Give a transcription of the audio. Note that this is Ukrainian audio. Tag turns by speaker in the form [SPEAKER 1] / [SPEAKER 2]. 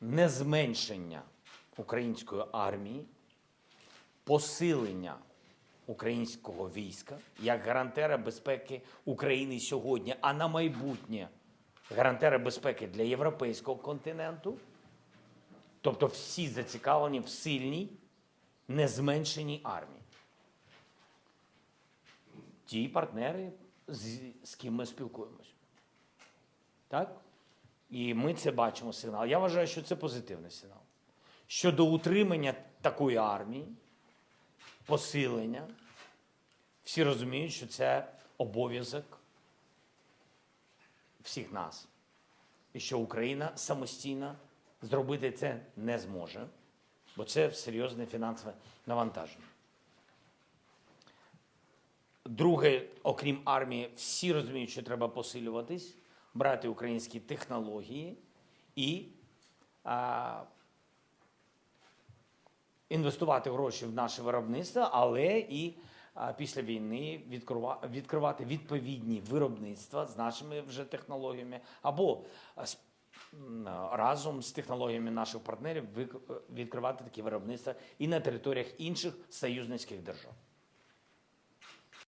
[SPEAKER 1] не зменшення української армії, посилення українського війська як гарантера безпеки України сьогодні, а на майбутнє гарантера безпеки для європейського континенту. Тобто всі зацікавлені в сильній, незменшеній армії. Ті партнери, з, з ким ми спілкуємось. Так? І ми це бачимо сигнал. Я вважаю, що це позитивний сигнал. Щодо утримання такої армії, посилення, всі розуміють, що це обов'язок всіх нас. І що Україна самостійно зробити це не зможе, бо це серйозне фінансове навантаження. Друге, окрім армії, всі розуміють, що треба посилюватись, брати українські технології і а, інвестувати гроші в наше виробництво, але і а, після війни відкрива- відкривати відповідні виробництва з нашими вже технологіями або з- разом з технологіями наших партнерів відкривати такі виробництва і на територіях інших союзницьких держав.